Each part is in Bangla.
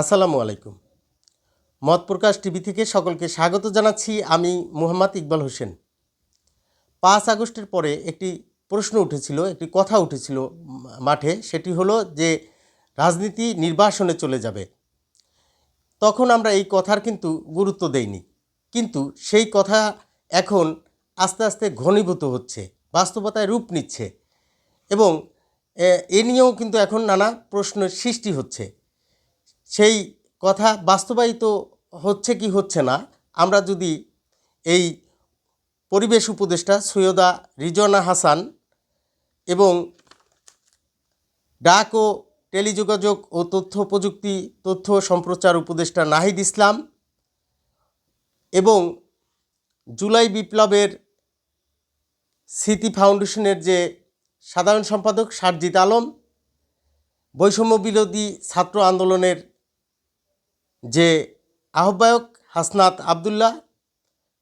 আসসালামু আলাইকুম। মত প্রকাশ টিভি থেকে সকলকে স্বাগত জানাচ্ছি আমি মুহাম্মদ ইকবাল হোসেন। পাঁচ আগস্টের পরে একটি প্রশ্ন উঠেছিল একটি কথা উঠেছিল মাঠে সেটি হলো যে রাজনীতি নির্বাসনে চলে যাবে। তখন আমরা এই কথার কিন্তু গুরুত্ব দেইনি। কিন্তু সেই কথা এখন আস্তে আস্তে ঘনীভূত হচ্ছে বাস্তবতায় রূপ নিচ্ছে এবং এ, নিয়েও কিন্তু এখন নানা প্রশ্নের সৃষ্টি হচ্ছে। সেই কথা বাস্তবায়িত হচ্ছে কি হচ্ছে না, আমরা যদি এই পরিবেশ উপদেষ্টা সৈয়দা রিজওয়ানা হাসান এবং ডাক ও টেলিযোগাযোগ ও তথ্য প্রযুক্তি তথ্য সম্প্রচার উপদেষ্টা নাহিদ ইসলাম এবং জুলাই বিপ্লবের স্মৃতি ফাউন্ডেশনের যে সাধারণ সম্পাদক সারজিৎ আলম বৈষম্য বিরোধী ছাত্র আন্দোলনের যে আহ্বায়ক হাসনাত আবদুল্লাহ,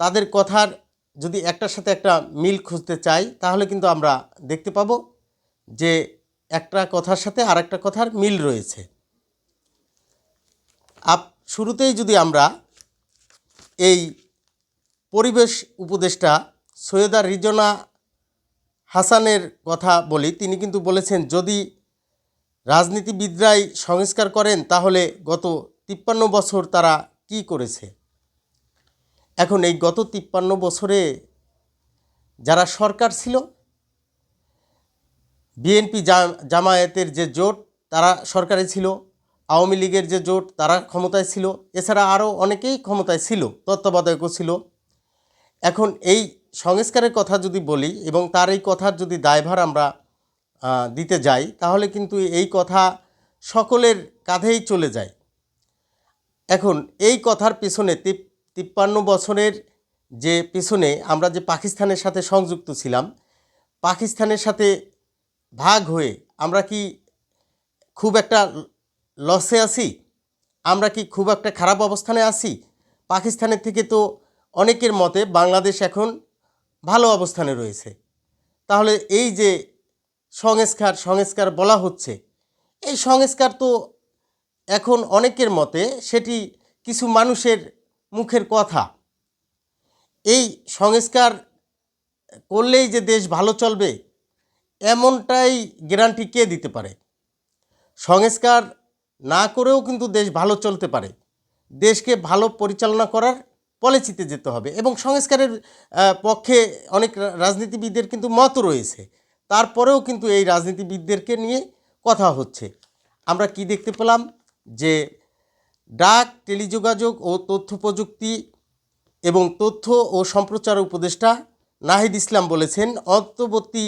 তাদের কথার যদি একটার সাথে একটা মিল খুঁজতে চাই, তাহলে কিন্তু আমরা দেখতে পাবো যে একটা কথার সাথে আর একটা কথার মিল রয়েছে। আপ, শুরুতেই যদি আমরা এই পরিবেশ উপদেষ্টা সৈয়দা রিজনা হাসানের কথা বলি, তিনি কিন্তু বলেছেন, যদি রাজনীতিবিদরাই সংস্কার করেন, তাহলে গত তিপ্পান্ন বছর তারা কি করেছে? এখন এই গত তিপ্পান্ন বছরে যারা সরকার ছিল, বিএনপি জামায়াতের যে জোট তারা সরকারে ছিল, আওয়ামী লীগের যে জোট তারা ক্ষমতায় ছিল, এছাড়া আরও অনেকেই ক্ষমতায় ছিল, তত্ত্বাবধায়কও ছিল। এখন এই সংস্কারের কথা যদি বলি এবং তার এই কথার যদি দায়ভার আমরা দিতে যাই, তাহলে কিন্তু এই কথা সকলের কাঁধেই চলে যায়। এখন এই কথার পেছনে তিপ- তিপ্পান্ন বছরের যে পেছনে আমরা যে পাকিস্তানের সাথে সংযুক্ত ছিলাম, পাকিস্তানের সাথে ভাগ হয়ে আমরা কি খুব একটা লসে আছি? আমরা কি খুব একটা খারাপ অবস্থানে আছি? পাকিস্তানের থেকে তো অনেকের মতে বাংলাদেশ এখন ভালো অবস্থানে রয়েছে। তাহলে এই যে সংস্কার সংস্কার বলা হচ্ছে, এই সংস্কার তো এখন অনেকের মতে সেটি কিছু মানুষের মুখের কথা। এই সংস্কার করলেই যে দেশ ভালো চলবে, এমনটাই গ্যারান্টি কে দিতে পারে? সংস্কার না করেও কিন্তু দেশ ভালো চলতে পারে। দেশকে ভালো পরিচালনা করার পলিসিতে যেতে হবে এবং সংস্কারের পক্ষে অনেক রাজনীতিবিদদের কিন্তু মত রয়েছে। তারপরেও কিন্তু এই রাজনীতিবিদদেরকে নিয়ে কথা হচ্ছে। আমরা কি দেখতে পেলাম? যে ডাক, টেলিযোগাযোগ ও তথ্য প্রযুক্তি এবং তথ্য ও সম্প্রচার উপদেষ্টা নাহিদ ইসলাম বলেছেন, অন্তর্বর্তী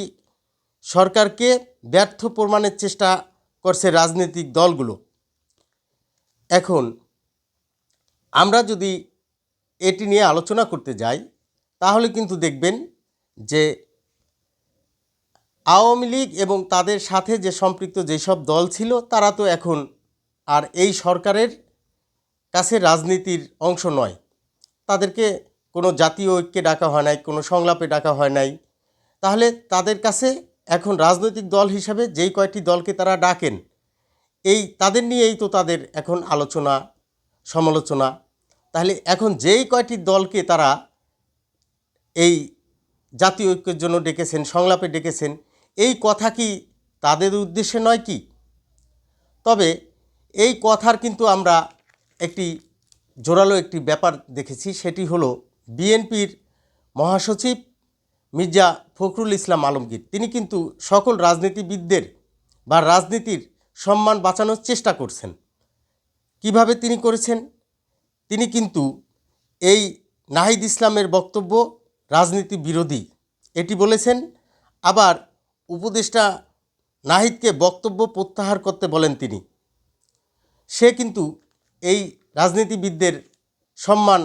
সরকারকে ব্যর্থ প্রমাণের চেষ্টা করছে রাজনৈতিক দলগুলো। এখন আমরা যদি এটি নিয়ে আলোচনা করতে যাই, তাহলে কিন্তু দেখবেন যে আওয়ামী লীগ এবং তাদের সাথে যে সম্পৃক্ত যেসব দল ছিল, তারা তো এখন আর এই সরকারের কাছে রাজনীতির অংশ নয়। তাদেরকে কোনো জাতীয় ঐক্যে ডাকা হয় নাই, কোনো সংলাপে ডাকা হয় নাই। তাহলে তাদের কাছে এখন রাজনৈতিক দল হিসাবে যেই কয়টি দলকে তারা ডাকেন, এই তাদের নিয়েই তো তাদের এখন আলোচনা, সমালোচনা। তাহলে এখন যেই কয়টি দলকে তারা এই জাতীয় ঐক্যের জন্য ডেকেছেন, সংলাপে ডেকেছেন, এই কথা কি তাদের উদ্দেশ্যে নয় কি? তবে এই কথার কিন্তু আমরা একটি জোরালো একটি ব্যাপার দেখেছি, সেটি হলো বিএনপির মহাসচিব মির্জা ফখরুল ইসলাম আলমগীর। তিনি কিন্তু সকল রাজনীতিবিদদের বা রাজনীতির সম্মান বাঁচানোর চেষ্টা করছেন। কীভাবে তিনি করেছেন? তিনি কিন্তু এই নাহিদ ইসলামের বক্তব্য রাজনীতি বিরোধী, এটি বলেছেন। আবার উপদেষ্টা নাহিদকে বক্তব্য প্রত্যাহার করতে বলেন তিনি। সে কিন্তু এই রাজনীতিবিদদের সম্মান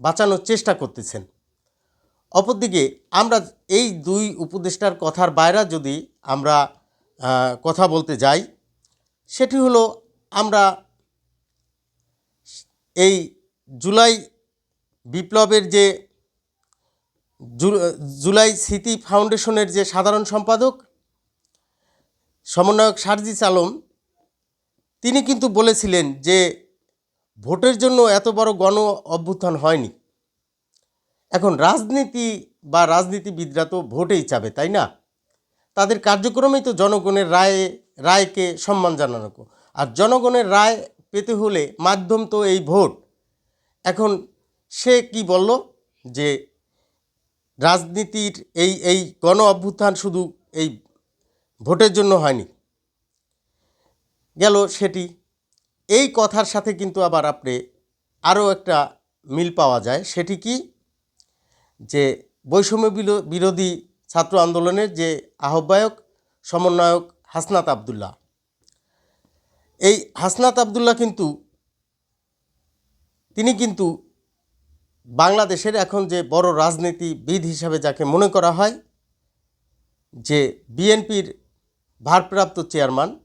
বাঁচানোর চেষ্টা করতেছেন। অপরদিকে আমরা এই দুই উপদেষ্টার কথার বাইরে যদি আমরা কথা বলতে যাই, সেটি হলো আমরা এই জুলাই বিপ্লবের যে জুলাই স্মৃতি ফাউন্ডেশনের যে সাধারণ সম্পাদক, সমন্বয়ক সারজিস আলম তিনি কিন্তু বলেছিলেন যে ভোটের জন্য এত বড় গণ অভ্যুত্থান হয়নি। এখন রাজনীতি বা রাজনীতিবিদরা তো ভোটেই চাবে, তাই না? তাদের কার্যক্রমেই তো জনগণের রায়ে, রায়কে সম্মান জানানো। আর জনগণের রায় পেতে হলে মাধ্যম তো এই ভোট। এখন সে কি বলল? যে রাজনীতির এই এই গণ অভ্যুত্থান শুধু এই ভোটের জন্য হয়নি গেল সেটি। এই কথার সাথে কিন্তু আবার আপনি আরও একটা মিল পাওয়া যায়। সেটি কি? যে বৈষম্য বিরো- বিরোধী ছাত্র আন্দোলনের যে আহ্বায়ক, সমন্বয়ক হাসনাত আবদুল্লাহ। এই হাসনাত আবদুল্লাহ কিন্তু, তিনি কিন্তু বাংলাদেশের এখন যে বড় রাজনীতিবিদ হিসাবে যাকে মনে করা হয়, যে বিএনপির ভারপ্রাপ্ত চেয়ারম্যান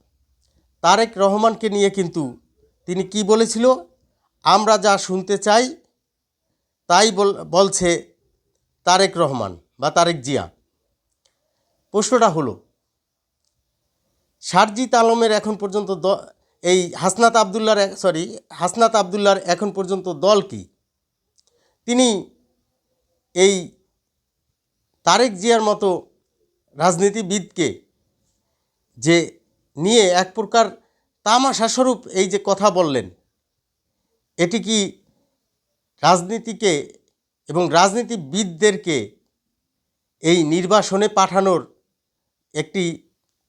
তারেক রহমানকে নিয়ে কিন্তু তিনি কি বলেছিল? আমরা যা শুনতে চাই, তাই বল- বলছে তারেক রহমান বা তারেক জিয়া। প্রশ্নটা হলো, সারজিৎ আলমের এখন পর্যন্ত এই হাসনাত আবদুল্লার সরি হাসনাত আবদুল্লার এখন পর্যন্ত দল কি? তিনি এই তারেক জিয়ার মতো রাজনীতিবিদকে যে নিয়ে এক প্রকার তামাশাস্বরূপ এই যে কথা বললেন, এটি কি রাজনীতিকে এবং রাজনীতিবিদদেরকে এই নির্বাসনে পাঠানোর একটি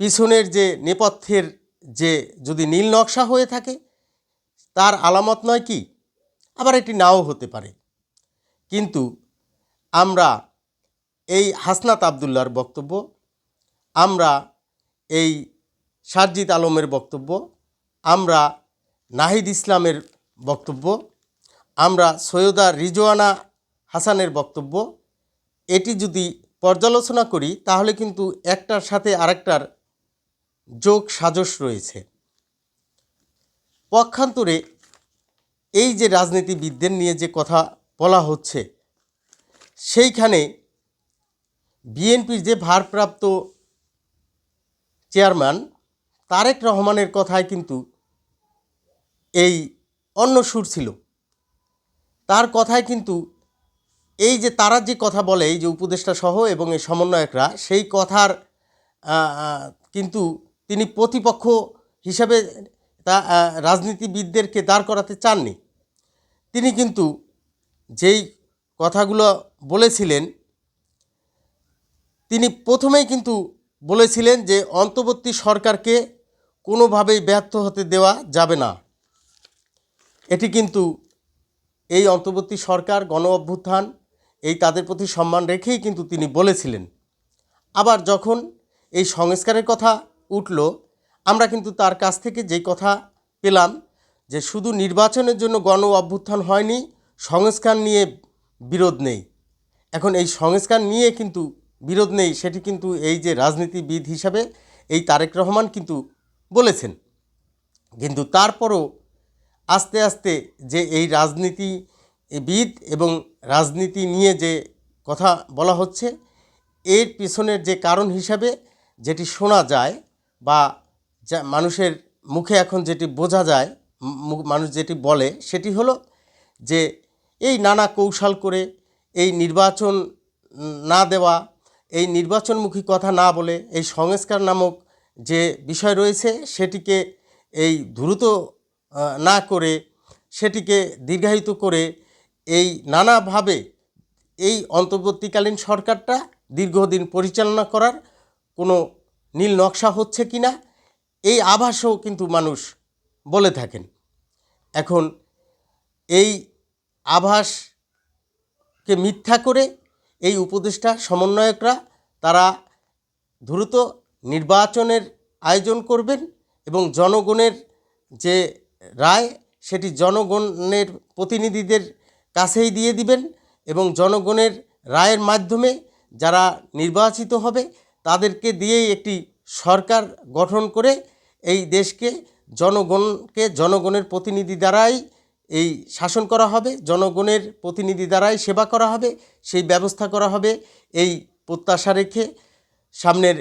পিছনের যে নেপথ্যের যে যদি নীল নকশা হয়ে থাকে, তার আলামত নয় কি? আবার এটি নাও হতে পারে। কিন্তু আমরা এই হাসনাত আবদুল্লার বক্তব্য, আমরা এই সারজিৎ আলমের বক্তব্য, আমরা নাহিদ ইসলামের বক্তব্য, আমরা সৈয়দা রিজওয়ানা হাসানের বক্তব্য। এটি যদি পর্যালোচনা করি, তাহলে কিন্তু একটার সাথে আরেকটার যোগ সাজস রয়েছে। পক্ষান্তরে এই যে রাজনীতিবিদদের নিয়ে যে কথা বলা হচ্ছে, সেইখানে বিএনপির যে ভারপ্রাপ্ত চেয়ারম্যান তারেক রহমানের কথায় কিন্তু এই অন্য সুর ছিল। তার কথায় কিন্তু এই যে তারা যে কথা বলে, এই যে উপদেষ্টা সহ এবং এই সমন্বয়করা, সেই কথার কিন্তু তিনি প্রতিপক্ষ হিসাবে তা রাজনীতিবিদদেরকে দাঁড় করাতে চাননি। তিনি কিন্তু যেই কথাগুলো বলেছিলেন, তিনি প্রথমেই কিন্তু বলেছিলেন যে অন্তর্বর্তী সরকারকে কোনোভাবেই ব্যর্থ হতে দেওয়া যাবে না। এটি কিন্তু এই অন্তর্বর্তী সরকার, গণ অভ্যুত্থান, এই তাদের প্রতি সম্মান রেখেই কিন্তু তিনি বলেছিলেন। আবার যখন এই সংস্কারের কথা উঠল, আমরা কিন্তু তার কাছ থেকে যেই কথা পেলাম যে শুধু নির্বাচনের জন্য গণ অভ্যুত্থান হয়নি, সংস্কার নিয়ে বিরোধ নেই। এখন এই সংস্কার নিয়ে কিন্তু বিরোধ নেই, সেটি কিন্তু এই যে রাজনীতিবিদ হিসাবে এই তারেক রহমান কিন্তু বলেছেন। কিন্তু তারপরও আস্তে আস্তে যে এই রাজনীতিবিদ এবং রাজনীতি নিয়ে যে কথা বলা হচ্ছে, এর পিছনের যে কারণ হিসাবে যেটি শোনা যায় বা মানুষের মুখে এখন যেটি বোঝা যায় মানুষ যেটি বলে, সেটি হলো যে এই নানা কৌশল করে এই নির্বাচন না দেওয়া এই নির্বাচনমুখী কথা না বলে এই সংস্কার নামক যে বিষয় রয়েছে সেটিকে এই দ্রুত না করে সেটিকে দীর্ঘায়িত করে এই নানাভাবে এই অন্তর্বর্তীকালীন সরকারটা দীর্ঘদিন পরিচালনা করার কোনো নীল নকশা হচ্ছে কি না, এই আভাসও কিন্তু মানুষ বলে থাকেন। এখন এই আভাসকে মিথ্যা করে এই উপদেষ্টা সমন্বয়করা তারা দ্রুত নির্বাচনের আয়োজন করবেন এবং জনগণের যে রায়, সেটি জনগণের প্রতিনিধিদের কাছেই দিয়ে দিবেন এবং জনগণের রায়ের মাধ্যমে যারা নির্বাচিত হবে, তাদেরকে দিয়েই একটি সরকার গঠন করে এই দেশকে জনগণকে জনগণের প্রতিনিধি দ্বারাই এই শাসন করা হবে, জনগণের প্রতিনিধি দ্বারাই সেবা করা হবে, সেই ব্যবস্থা করা হবে, এই প্রত্যাশা রেখে সামনের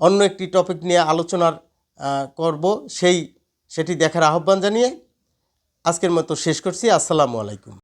অন্য একটি টপিক নিয়ে আলোচনার করব, সেই, সেটি দেখার আহ্বান জানিয়ে আজকের মতো শেষ করছি। আসসালামু আলাইকুম।